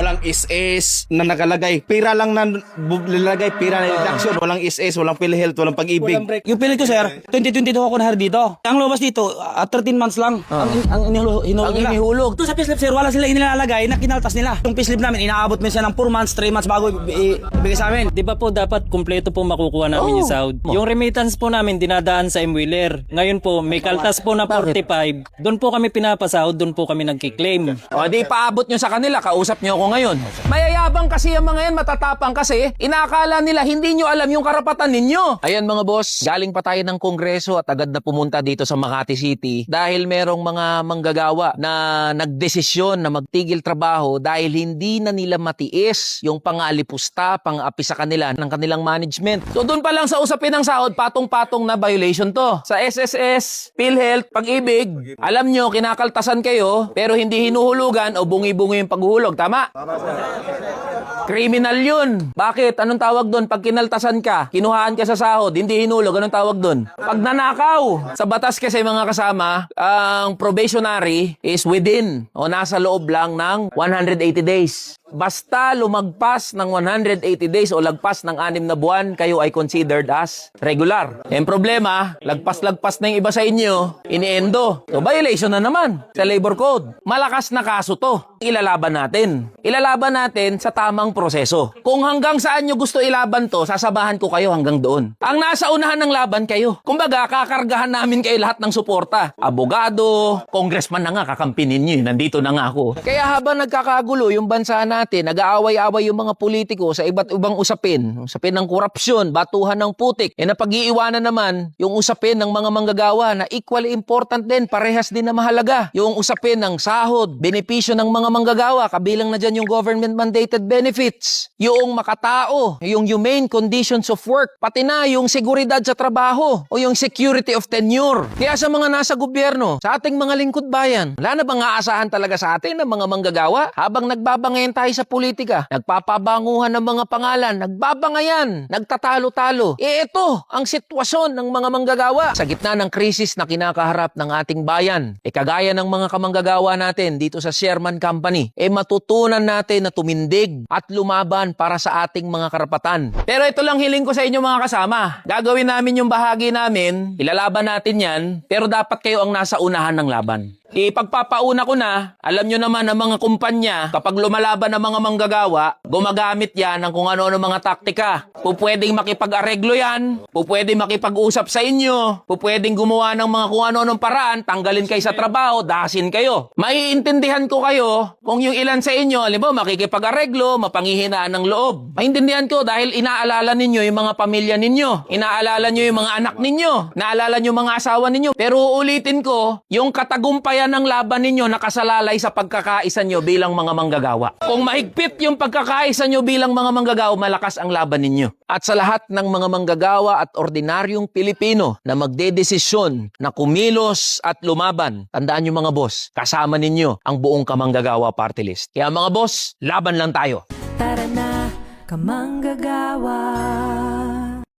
Walang SS na nakalagay. Pira lang na nilalagay, pira na deduction. Walang SS, walang PhilHealth, walang pag-ibig. Yung pilit ko, sir, 2022 ako na dito. Ang lumabas dito, ah, 13 months lang. Ang, ang, hinulog, hinulog Ang nila. hinihulog. Doon sa payslip, sir, wala sila inilalagay na kinaltas nila. Yung payslip namin, inaabot minsan ng 4 months, 3 months bago i- i- ibigay sa amin. Di ba po dapat kumpleto po makukuha namin yung sahod? Yung remittance po namin dinadaan sa M-Wheeler. Ngayon po, may kaltas po na 45. Doon po kami pinapasahod, doon po kami nagkiklaim. O di paabot nyo sa kanila, kausap nyo ako ngayon. Mayayabang kasi ang mga yan, matatapang kasi. Inakala nila hindi nyo alam yung karapatan ninyo. Ayan mga boss, galing pa tayo ng kongreso at agad na pumunta dito sa Makati City dahil merong mga manggagawa na nagdesisyon na magtigil trabaho dahil hindi na nila matiis yung pangalipusta, pangapi sa kanila ng kanilang management. So doon pa lang sa usapin ng sahod, patong-patong na violation to. Sa SSS, PhilHealth, Pag-ibig, alam nyo, kinakaltasan kayo, pero hindi hinuhulugan o bungi-bungi yung paghuhulog. Tama? Criminal yun. Bakit? Anong tawag doon? Pag kinaltasan ka, kinuhaan ka sa sahod, hindi hinulog, anong tawag doon? Pag nanakaw. Sa batas kasi mga kasama, ang probationary is within o nasa loob lang ng 180 days. Basta lumagpas ng 180 days o lagpas ng anim na buwan, kayo ay considered as regular. Yung problema, lagpas-lagpas na yung iba sa inyo, iniendo. So violation na naman sa labor code. Malakas na kaso to. Ilalaban natin. Ilalaban natin sa tamang proseso. Kung hanggang saan nyo gusto ilaban to, sasabahan ko kayo hanggang doon. Ang nasa unahan ng laban kayo. Kumbaga, kakargahan namin kayo lahat ng suporta. Abogado, congressman na nga, kakampinin nyo. Nandito na nga ako. Kaya habang nagkakagulo yung bansa natin, nag-aaway-away yung mga politiko sa iba't ibang usapin, usapin ng korupsyon, batuhan ng putik, e napag-iiwanan naman yung usapin ng mga manggagawa na equally important din, parehas din na mahalaga. Yung usapin ng sahod, benepisyo ng mga manggagawa, kabilang na dyan yung government mandated benefits, yung makatao, yung humane conditions of work, pati na yung seguridad sa trabaho o yung security of tenure. Kaya sa mga nasa gobyerno, sa ating mga lingkod bayan, wala na bang aasahan talaga sa atin ng mga manggagawa habang nagbabangayan tayo sa politika, nagpapabanguhan ng mga pangalan, nagbabangayan, nagtatalo-talo. Eh ito ang sitwasyon ng mga manggagawa sa gitna ng krisis na kinakaharap ng ating bayan. E kagaya ng mga kamanggagawa natin dito sa Sherman Company, e matutunan natin na tumindig at lumaban para sa ating mga karapatan. Pero ito lang hiling ko sa inyo mga kasama. Gagawin namin yung bahagi namin, ilalaban natin yan, pero dapat kayo ang nasa unahan ng laban. Ipagpapauna ko na, alam nyo naman ang mga kumpanya, kapag lumalaban ng mga manggagawa, gumagamit yan ng kung ano-ano mga taktika. Pupwedeng makipag-areglo yan, pupwedeng makipag-usap sa inyo, pupwedeng gumawa ng mga kung ano-anong paraan, tanggalin kayo sa trabaho, dasin kayo. Maiintindihan ko kayo kung yung ilan sa inyo, mo, makikipag-areglo, mapanghihinaan ng loob. Maintindihan ko dahil inaalala ninyo yung mga pamilya ninyo, inaalala nyo yung mga anak ninyo, naalala nyo mga asawa ninyo. Pero uulitin ko, yung katagumpayan ng laban ninyo nakasalalay sa pagkakaisa nyo bilang mga manggagawa. Kung mahigpit yung pagkakaisa nyo bilang mga manggagawa, malakas ang laban ninyo. At sa lahat ng mga manggagawa at ordinaryong Pilipino na magdedesisyon na kumilos at lumaban, tandaan nyo mga boss, kasama ninyo ang buong kamanggagawa party list. Kaya mga boss, laban lang tayo. Tara na, kamanggagawa